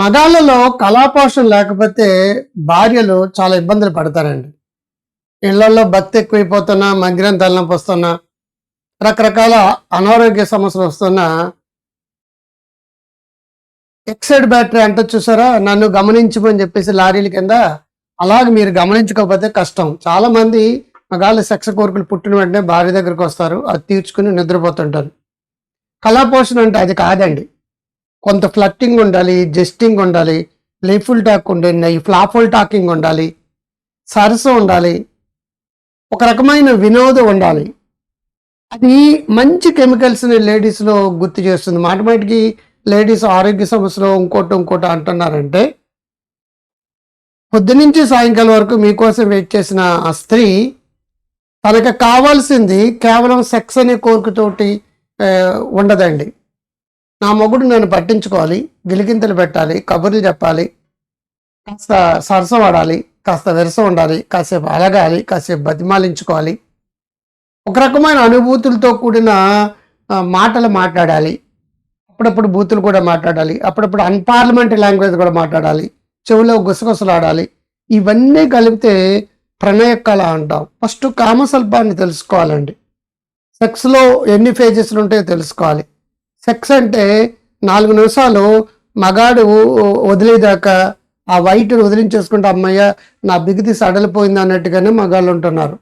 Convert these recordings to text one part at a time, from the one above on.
మగాళ్ళలో కళాపోషణ లేకపోతే భార్యలు చాలా ఇబ్బందులు పడతారండి. ఇళ్ళలో భక్తి ఎక్కువైపోతున్నా మగ్గిరం తలనొప్పి వస్తున్నా రకరకాల అనారోగ్య సమస్యలు వస్తున్నా ఎక్సైడ్ బ్యాటరీ అంటే చూసారా? నన్ను గమనించమని చెప్పేసి లారీల కింద అలాగే మీరు గమనించకపోతే కష్టం. చాలా మంది మగాళ్ళ సెక్స్ కోరికలు పుట్టిన వెంటనే భార్య దగ్గరికి వస్తారు. అది తీర్చుకుని నిద్రపోతుంటారు. కళాపోషణ అంటే అది కాదండి. కొంత ఫ్లట్టింగ్ ఉండాలి జెస్టింగ్ ఉండాలి ప్లేఫుల్ టాక్ ఉండాలి ఫ్లాఫుల్ టాకింగ్ ఉండాలి సరసం ఉండాలి ఒక రకమైన వినోదం ఉండాలి. అది మంచి కెమికల్స్ని లేడీస్లో గుర్తు చేస్తుంది. మాటిమాటికి లేడీస్ ఆరోగ్య సమస్యలో ఇంకోటి ఇంకోటి అంటున్నారంటే పొద్దునుంచి సాయంకాలం వరకు మీకోసం వెయిట్ చేసిన ఆ స్త్రీ తనకు కావాల్సింది కేవలం సెక్స్ అనే కోరికతోటి ఉండదండి. నా మొగుడు నేను పట్టించుకోవాలి గిలిగింతలు పెట్టాలి కబుర్లు చెప్పాలి కాస్త సరస వాడాలి కాస్త విరస ఉండాలి కాసేపు అలగాలి కాసేపు బతిమాలించుకోవాలి. ఒక రకమైన అనుభూతులతో కూడిన మాటలు మాట్లాడాలి. అప్పుడప్పుడు బూతులు కూడా మాట్లాడాలి. అప్పుడప్పుడు అన్పార్లమెంటరీ లాంగ్వేజ్ కూడా మాట్లాడాలి. చెవిలో గుసగుసలాడాలి. ఇవన్నీ కలిపితే ప్రణయ కళ అంటాం. ఫస్ట్ కామసల్పాన్ని తెలుసుకోవాలండి. సెక్స్లో ఎన్ని ఫేజెస్లు ఉంటాయో తెలుసుకోవాలి. సెక్స్ అంటే నాలుగు నిమిషాలు మగాడు వదిలేదాకా ఆ వైట్ వదిలించేసుకుంటే అమ్మయ్య నా బిగితి సడలిపోయింది అన్నట్టుగానే మగాళ్ళు ఉంటున్నారు.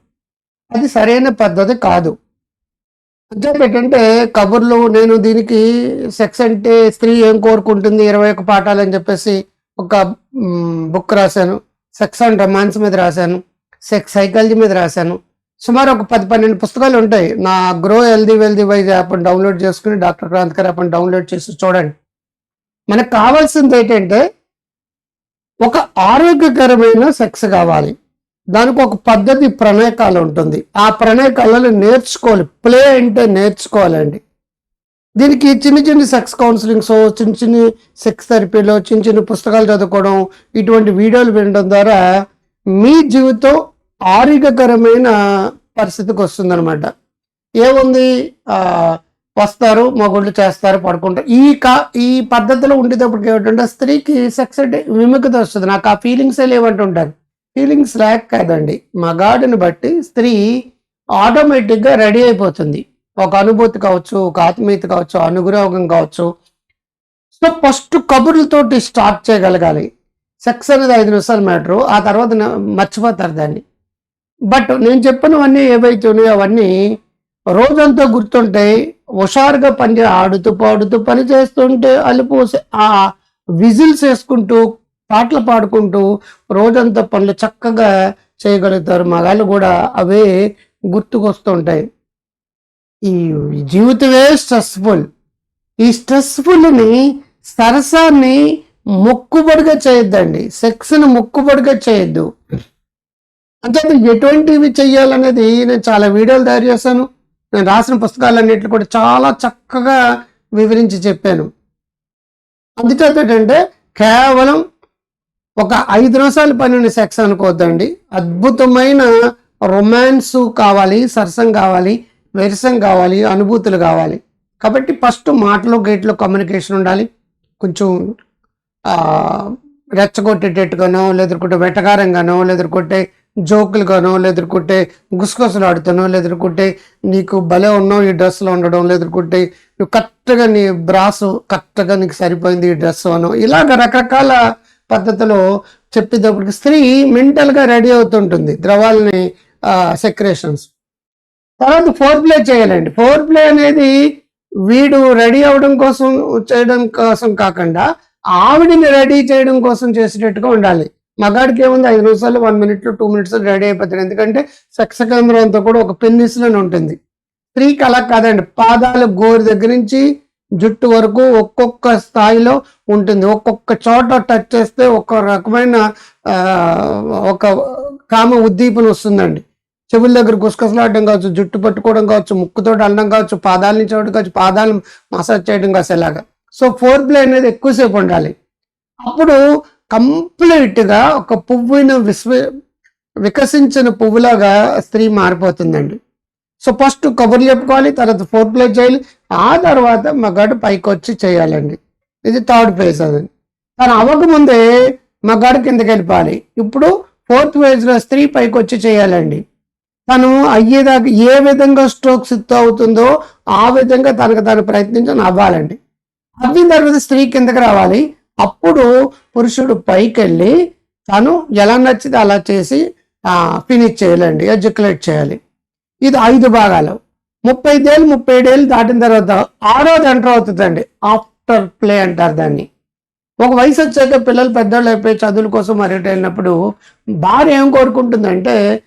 అది సరైన పద్ధతి కాదు. ఏంటంటే కబుర్లు నేను దీనికి సెక్స్ అంటే స్త్రీ ఏం కోరుకుంటుంది? ఇరవై ఒక పాఠాలు అని చెప్పేసి ఒక బుక్ రాశాను. సెక్స్ అండ్ రొమాన్స్ మీద రాశాను. సెక్స్ సైకాలజీ మీద రాశాను. సుమారు ఒక పది పన్నెండు పుస్తకాలు ఉంటాయి. నా grow healthy wealthy wise app download చేసుకుని డాక్టర్ క్రాంతికర్ యాప్ డౌన్లోడ్ చేసి చూడండి. మనకు కావాల్సింది ఏంటంటే ఒక ఆరోగ్యకరమైన సెక్స్ కావాలి. దానికి ఒక పద్ధతి ప్రణయకాలు ఉంటుంది. ఆ ప్రణయకాలను నేర్చుకోవాలి. ప్లే అంటే నేర్చుకోవాలండి. దీనికి చిన్న చిన్న సెక్స్ కౌన్సిలింగ్స్ చిన్న చిన్న సెక్స్ థెరపీలో చిన్న చిన్న పుస్తకాలు చదువుకోవడం ఇటువంటి వీడియోలు వినడం ద్వారా మీ జీవితం ఆరోగ్యకరమైన పరిస్థితికి వస్తుందన్నమాట. ఏముంది? వస్తారు మగోళ్ళు చేస్తారు పడుకుంటారు. ఈ కా ఈ పద్ధతిలో ఉండేటప్పటికి ఏమిటంటే స్త్రీకి సెక్స్ అంటే విముఖత వస్తుంది. నాకు ఆ ఫీలింగ్సే లేవంటుంటారు. ఫీలింగ్స్ లేక కాదండి. మగాడిని బట్టి స్త్రీ ఆటోమేటిక్గా రెడీ అయిపోతుంది. ఒక అనుభూతి కావచ్చు ఒక ఆత్మీయత కావచ్చు అనుగ్రహం కావచ్చు. సో ఫస్ట్ కబుర్లతోటి స్టార్ట్ చేయగలగాలి. సెక్స్ అనేది ఐదు నిమిషాలు మ్యాటరు ఆ తర్వాత మర్చిపోతారు దాన్ని. బట్ నేను చెప్పినవన్నీ ఏవైతే ఉన్నాయో అవన్నీ రోజంతా గుర్తుంటాయి. హుషారుగా పని ఆడుతూ పాడుతూ పని చేస్తుంటే అలుపు ఆ విజిల్స్ వేసుకుంటూ పాటలు పాడుకుంటూ రోజంతా పనులు చక్కగా చేయగలుగుతారు. మగాళ్ళు కూడా అవే గుర్తుకొస్తుంటాయి. ఈ జీవితమే స్ట్రెస్ఫుల్. ఈ స్ట్రెస్ఫుల్ని సరసాన్ని మొక్కుబడిగా చేయొద్దండి. సెక్స్ని మొక్కుబడిగా చేయొద్దు. అంతే ఎటువంటివి చెయ్యాలనేది నేను చాలా వీడియోలు తయారు చేశాను. నేను రాసిన పుస్తకాలన్నింటిలో కూడా చాలా చక్కగా వివరించి చెప్పాను. అందుచేత ఏంటంటే కేవలం ఒక ఐదు నిమిషాల పనిని సెక్స్ అనుకోవద్దండి. అద్భుతమైన రొమాన్స్ కావాలి సరసం కావాలి వెరసం కావాలి అనుభూతులు కావాలి. కాబట్టి ఫస్ట్ మాటలో గేట్లో కమ్యూనికేషన్ ఉండాలి. కొంచెం ఆ, రెచ్చగొట్టేటట్టుగానో లేదుకుంటే వెటకారంగానో లేదుకుంటే జోకులుగానో లేదుకుంటే గుసగుసలు ఆడుతానో లేదుకుంటే నీకు భలే ఉన్నావు ఈ డ్రెస్లో ఉండడం లేదుకుంటే నువ్వు కరెక్ట్గా నీ బ్రాస్ కరెక్ట్గా నీకు సరిపోయింది ఈ డ్రెస్ అనో. ఇలాగ రకరకాల పద్ధతిలో చెప్పేటప్పటికి స్త్రీ మెంటల్గా రెడీ అవుతుంటుంది ద్రవాలని సెక్రేషన్స్. తర్వాత ఫోర్ ప్లే చేయాలండి. ఫోర్ ప్లే అనేది వీడు రెడీ అవడం కోసం చేయడం కోసం కాకుండా ఆవిడని రెడీ చేయడం కోసం చేసేటట్టుగా ఉండాలి. మగాడికి ఏముంది? ఐదు నిమిషాలు వన్ మినిట్లో టూ మినిట్స్ రెడీ అయిపోతాడు. ఎందుకంటే సెక్స్ కేంద్రం అంతా కూడా ఒక పెన్నిస్లోనే ఉంటుంది. స్త్రీకి అలా కాదండి పాదాలు గోరు దగ్గర నుంచి జుట్టు వరకు ఒక్కొక్క స్థాయిలో ఉంటుంది. ఒక్కొక్క చోట టచ్ చేస్తే ఒక రకమైన ఒక కామ ఉద్దీపన వస్తుందండి. చెవుల దగ్గర గుసగుసలాడడం కావచ్చు జుట్టు పట్టుకోవడం కావచ్చు ముక్కుతో అల్లం కావచ్చు పాదాల నుంచి అవడం కావచ్చు పాదాలు మసాజ్ చేయడం కావచ్చు ఇలాగా సో ఫోర్ ప్లే అనేది ఎక్కువసేపు ఉండాలి. అప్పుడు కంప్లీట్గా ఒక పువ్వును విశ్వ వికసించిన పువ్వులాగా స్త్రీ మారిపోతుందండి. సో ఫస్ట్ కబుర్లు చెప్పుకోవాలి తర్వాత ఫోర్ ప్లే చేయాలి ఆ తర్వాత మగాడు పైకి వచ్చి చేయాలండి. ఇది థర్డ్ ఫేజ్ అది. తను అవ్వకముందే మగాడు కిందకి వెళ్ళిపోవాలి. ఇప్పుడు ఫోర్త్ ఫేజ్లో స్త్రీ పైకి వచ్చి చేయాలండి. తను అయ్యేదాకా ఏ విధంగా స్ట్రోక్స్ అవుతుందో ఆ విధంగా తనకు తాను ప్రయత్నించి అవ్వాలండి. అవ్విన తర్వాత స్త్రీ కిందకి రావాలి. అప్పుడు పురుషుడు పైకి వెళ్ళి తను ఎలా నచ్చితే అలా చేసి ఫినిష్ చేయాలండి ఎడ్యుకులేట్ చేయాలి. ఇది ఐదు భాగాలు. ముప్పై ఏళ్ళు ముప్పై ఏళ్ళు దాటిన తర్వాత ఆరోది ఎంటర్ అవుతుందండి. ఆఫ్టర్ ప్లే అంటారు దాన్ని. ఒక వయసు వచ్చాక పిల్లలు పెద్దోళ్ళు అయిపోయి చదువుల కోసం మరొకటి వెళ్ళినప్పుడు భార్య ఏం కోరుకుంటుందంటే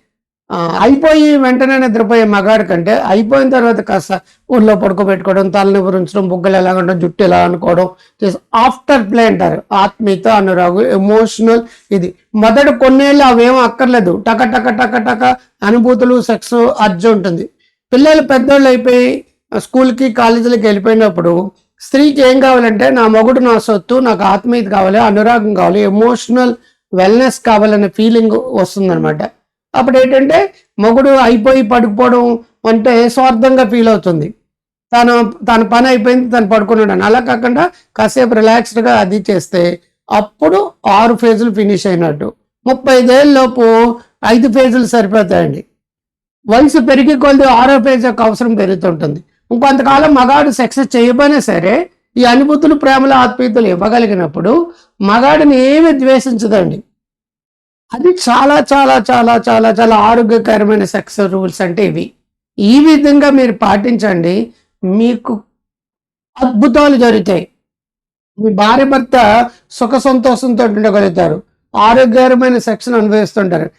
అయిపోయి వెంటనే నిద్రపోయే మగాడి కంటే అయిపోయిన తర్వాత కాస్త ఊళ్ళో పడుకోబెట్టుకోవడం తలని గురించడం బుగ్గలు ఎలా ఉండడం జుట్టు ఎలా అనుకోవడం ఆఫ్టర్ ప్లే అంటారు. ఆత్మీయత అనురాగు ఎమోషనల్ ఇది. మొదటి కొన్నేళ్ళు అవేం అక్కర్లేదు. టక టక టక టక అనుభూతులు సెక్స్ అర్జు ఉంటుంది. పిల్లలు పెద్దోళ్ళు అయిపోయి స్కూల్కి కాలేజీలకి వెళ్ళిపోయినప్పుడు స్త్రీకి ఏం కావాలంటే నా మొగుడు నా సొత్తు నాకు ఆత్మీయత కావాలి అనురాగం కావాలి ఎమోషనల్ వెల్నెస్ కావాలనే ఫీలింగ్ వస్తుందన్నమాట. అప్పుడు ఏంటంటే మొగుడు అయిపోయి పడుకోవడం అంటే స్వార్థంగా ఫీల్ అవుతుంది. తను తన పని అయిపోయింది తను పడుకున్నాడు అలా కాకుండా కాసేపు రిలాక్స్డ్గా అది చేస్తే అప్పుడు ఆరు ఫేజులు ఫినిష్ అయినట్టు. ముప్పై ఐదేళ్ళ లోపు ఐదు ఫేజులు సరిపోతాయండి. వయసు పెరిగి కొద్ది ఆరో ఫేజ్ యొక్క అవసరం పెరుగుతుంటుంది. ఇంకొంతకాలం మగాడు సెక్స్ చేయబోయినా సరే ఈ అనుభూతులు ప్రేమల ఆత్మీయతలు ఇవ్వగలిగినప్పుడు మగాడిని ఏమి ద్వేషించదండి. అది చాలా చాలా చాలా చాలా చాలా ఆరోగ్యకరమైన సెక్స్ రూల్స్ అంటే ఇవి. ఈ విధంగా మీరు పాటించండి. మీకు అద్భుతాలు జరుగుతాయి. మీ భార్య భర్త సుఖ సంతోషంతో ఉండగలుగుతారు. ఆరోగ్యకరమైన సెక్స్ అనుభవిస్తుంటారు.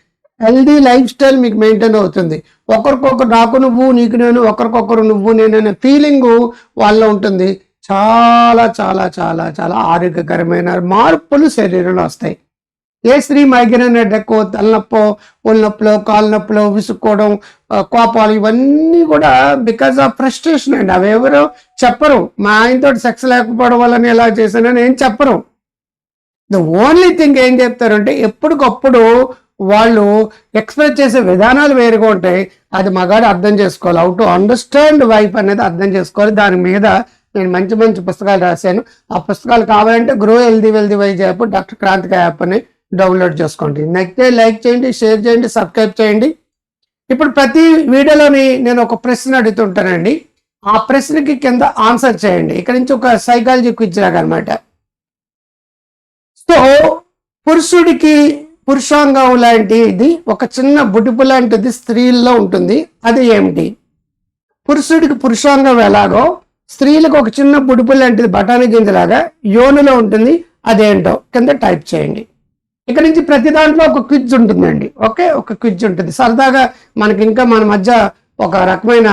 హెల్దీ లైఫ్ స్టైల్ మీకు మెయింటైన్ అవుతుంది. ఒకరికొకరు నాకు నువ్వు నీకు నేను ఒకరికొకరు నువ్వు నేను అనే ఫీలింగ్ వాళ్ళలో ఉంటుంది. చాలా చాలా చాలా చాలా ఆరోగ్యకరమైన మార్పులు శరీరంలో వస్తాయి. ఏ స్త్రీ మైగ్రేన్ హెడెక్ తలనొప్పో ఒళ్ళు నొప్పులో కాళ్ళ నొప్పులో విసుక్కోవడం కోపాలు ఇవన్నీ కూడా బికాస్ ఆఫ్ ఫ్రస్ట్రేషన్ అండి. అవి ఎవరు చెప్పరు. మా ఆయనతో సెక్స్ లేకపోవడం వల్ల నేను ఎలా చేశానని ఏం చెప్పరు. ద ఓన్లీ థింగ్ ఏం చెప్తారంటే ఎప్పటికప్పుడు వాళ్ళు ఎక్స్ప్రెస్ చేసే విధానాలు వేరుగా ఉంటాయి. అది మగాడు అర్థం చేసుకోవాలి. హౌ టు అండర్స్టాండ్ వైఫ్ అనేది అర్థం చేసుకోవాలి. దాని మీద నేను మంచి మంచి పుస్తకాలు రాశాను. ఆ పుస్తకాలు కావాలంటే grow healthy wealthy wise app doctor Kranthika app అని డౌన్లోడ్ చేసుకోండి. నచ్చితే లైక్ చేయండి షేర్ చేయండి సబ్స్క్రైబ్ చేయండి. ఇప్పుడు ప్రతి వీడియోలోని నేను ఒక ప్రశ్న అడుగుతుంటానండి. ఆ ప్రశ్నకి కింద ఆన్సర్ చేయండి. ఇక్కడ నుంచి ఒక సైకాలజీ క్విజ్ లాగా అనమాట సో పురుషుడికి పురుషాంగం లాంటిది ఒక చిన్న బుడిపు లాంటిది స్త్రీల్లో ఉంటుంది. అది ఏమిటి? పురుషుడికి పురుషాంగం ఎలాగో స్త్రీలకు ఒక చిన్న బుడిపు లాంటిది బఠానీ గింజలాగా యోనులో ఉంటుంది. అదేంటో కింద టైప్ చేయండి. ఇక్కడ నుంచి ప్రతి దాంట్లో ఒక క్విజ్ ఉంటుందండి. ఓకే? ఒక క్విజ్ ఉంటుంది. సరదాగా మనకి ఇంకా మన మధ్య ఒక రకమైన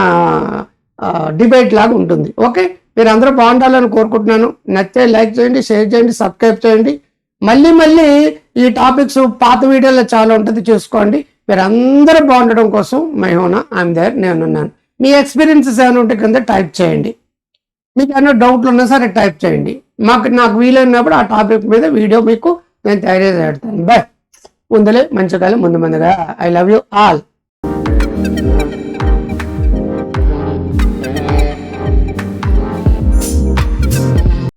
డిబేట్ లాగా ఉంటుంది. ఓకే? మీరు అందరూ బాగుండాలని కోరుకుంటున్నాను. నచ్చితే లైక్ చేయండి షేర్ చేయండి సబ్స్క్రైబ్ చేయండి. మళ్ళీ మళ్ళీ ఈ టాపిక్స్ పాత వీడియోలో చాలా ఉంటుంది చూసుకోండి. మీరు అందరూ బాగుండడం కోసం మహోనా ఐఎమ్ దేర్ నేనున్నాను. మీ ఎక్స్పీరియన్సెస్ ఏమైనా ఉంటే కింద టైప్ చేయండి. మీకు ఏమైనా డౌట్లు ఉన్నా సరే టైప్ చేయండి. మాకు నాకు వీలైనప్పుడు ఆ టాపిక్ మీద వీడియో మీకు నేను తయారు చేసి పెడతాను బాయ్ మంచి కాలం ముందు ముందుగా. I love you all